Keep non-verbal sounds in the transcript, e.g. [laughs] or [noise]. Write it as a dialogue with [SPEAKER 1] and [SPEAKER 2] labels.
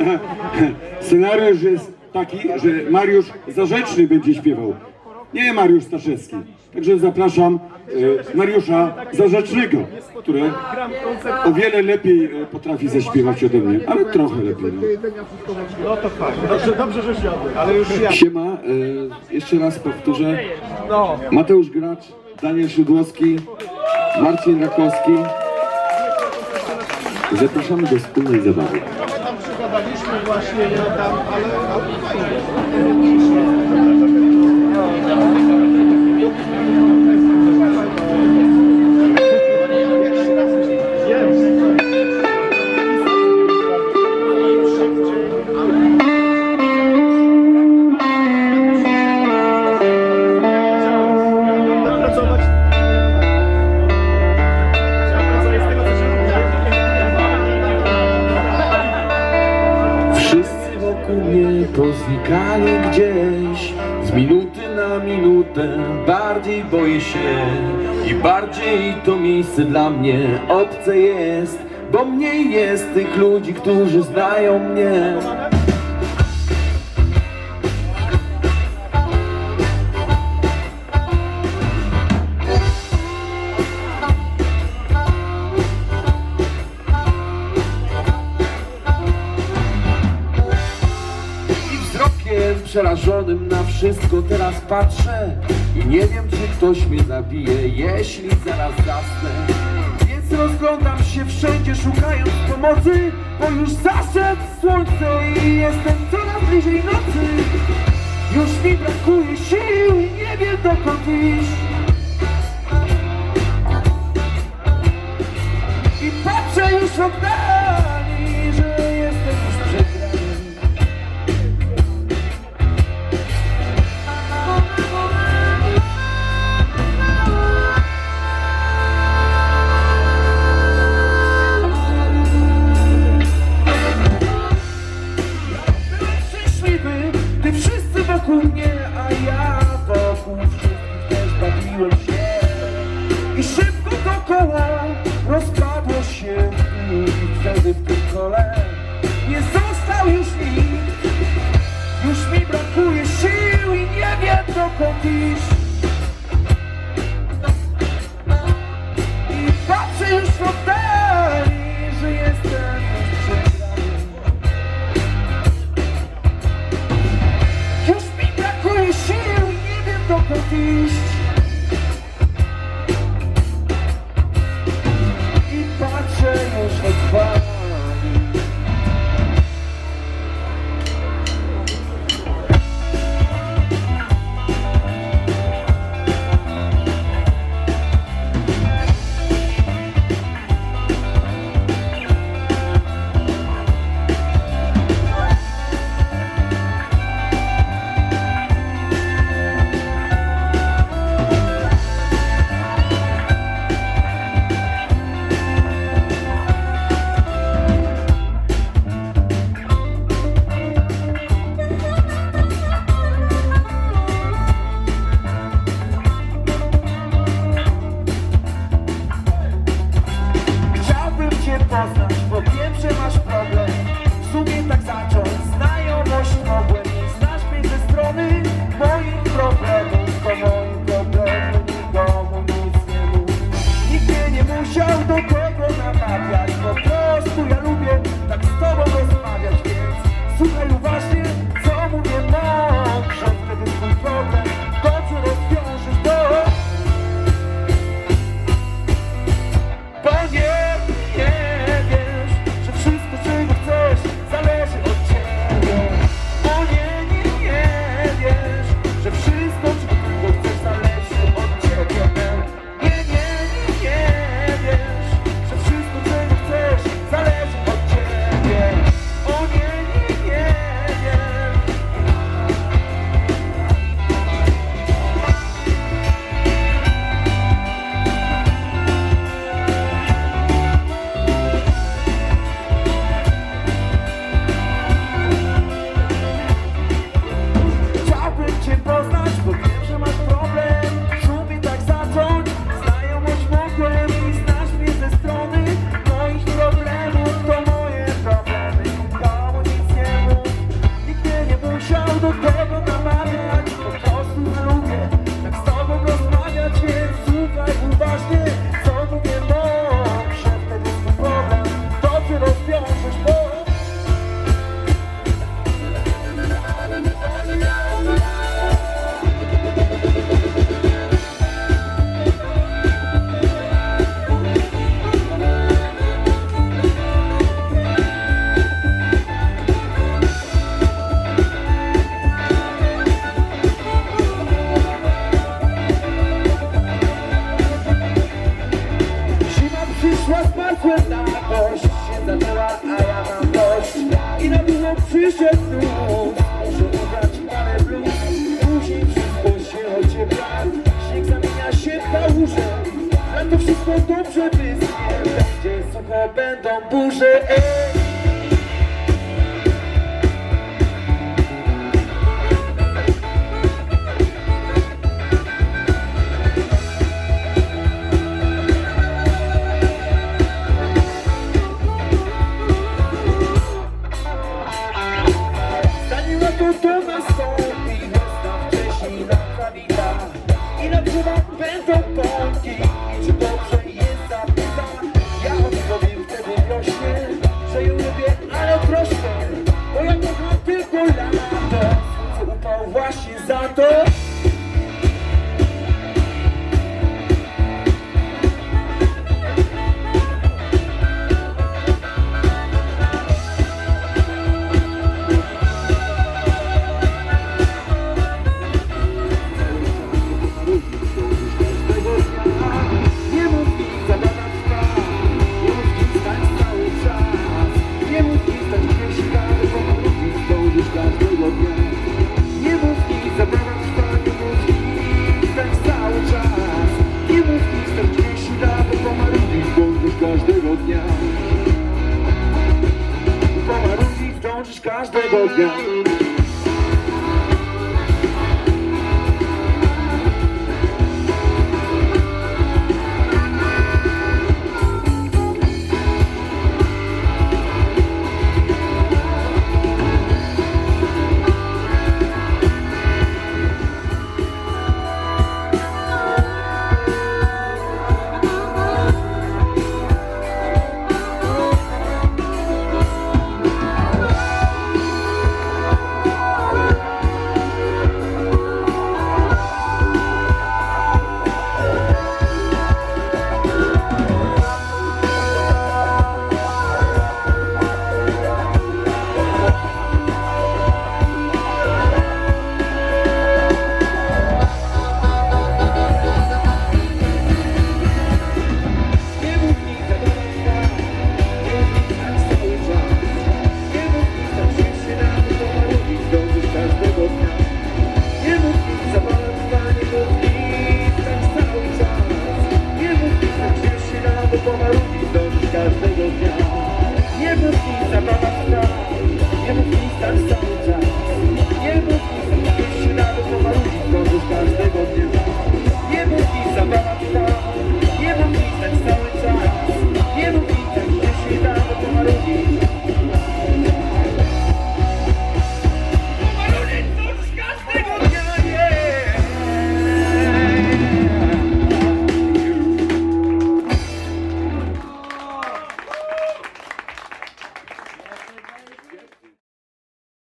[SPEAKER 1] [laughs] Scenariusz jest taki, że Mariusz Zarzeczny będzie śpiewał. Nie Mariusz Staszewski. Także zapraszam e, Mariusza Zarzecznego, który o wiele lepiej e, potrafi zaśpiewać ode mnie, ale trochę lepiej. No.
[SPEAKER 2] No to fajnie. Dobrze, dobrze, że siadłem. Ale już ja.
[SPEAKER 3] Siema, e, jeszcze raz powtórzę.
[SPEAKER 2] No.
[SPEAKER 3] Mateusz Gracz, Daniel Szydłowski, Marcin Rakowski. Zapraszamy do wspólnej zabawy.
[SPEAKER 2] Właśnie, ja tam, ale, ale fajnie.
[SPEAKER 3] Mnie poznikali gdzieś Z minuty na minutę. Bardziej boję się I bardziej to miejsce dla mnie obce jest Bo mniej jest tych ludzi, którzy znają mnie przerażonym na wszystko teraz patrzę. I nie wiem czy ktoś mnie zabije, jeśli zaraz zasnę. Więc rozglądam się wszędzie szukając pomocy Bo już zaszedł słońce i jestem coraz bliżej nocy. Już mi brakuje sił i nie wiem dokąd iść. I patrzę już w oddali, lata bo wiem, że masz problem. W sumie tak zacząć, znajomość mogłem. Znasz mnie ze strony moich problemów To moim problemem nikomu nic nie mów. Nikt mnie nie musiał do tego namawiać. Przyszła z masłem na kość Się zaczęła, a ja mam dość. I na dużo przyszedł nóż Muszę ubrać parę bluz. Później wszystko się ociepla. Śnieg zamienia się w kałużę. Na to wszystko dobrze wyschnie Będzie sucho, będą burze, ej! X Yeah.